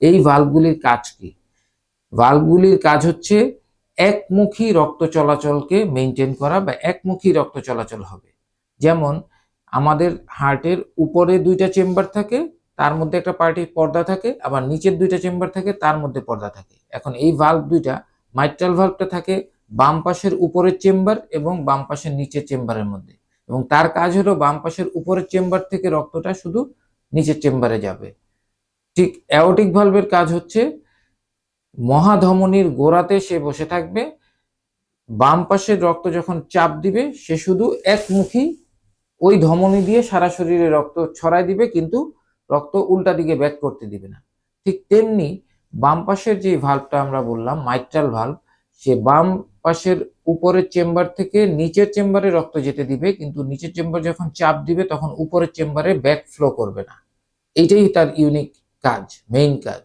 এই ভালভগুলির কাজ কি? ভালভগুলির কাজ হচ্ছে একমুখী রক্ত চলাচলকে মেনটেন করা বা একমুখী রক্ত চলাচল হবে। যেমন আমাদের হার্টের উপরে দুইটা চেম্বার থাকে, তার মধ্যে একটা পার্টি পর্দা থাকে, আবার নিচের দুইটা চেম্বার থাকে, তার মধ্যে পর্দা থাকে। এখন এই ভাল্ব দুইটা মাইট্রাল ভাল্বটা থাকে বাম পাশের উপরের চেম্বার এবং বাম পাশের নিচের চেম্বারের মধ্যে। এবং তার কাজ হলো বাম পাশের উপরের চেম্বার থেকে রক্তটা শুধু নিচের চেম্বারে যাবে। ঠিক অ্যাওটিক ভালভের কাজ হচ্ছে, মহাধমনির গোড়াতে সে বসে থাকবে, বাম পাশের রক্ত যখন চাপ দিবে, সে শুধু একমুখী ওই ধমনী দিয়ে সারা শরীরে রক্ত ছড়াই দিবে, কিন্তু রক্ত উল্টা দিকে ব্যাক করতে দিবে না। ঠিক তেমনি বাম পাশের যে ভাল্বটা আমরা বললাম মাইট্রাল ভাল্ব সে বাম পাশের উপরের চেম্বার থেকে নিচের চেম্বারে রক্ত যেতে দিবে, কিন্তু নিচের চেম্বার যখন চাপ দিবে, তখন উপরের চেম্বারে ব্যাক ফ্লো করবে না। এইটাই তার ইউনিক কাজ মেইন কাজ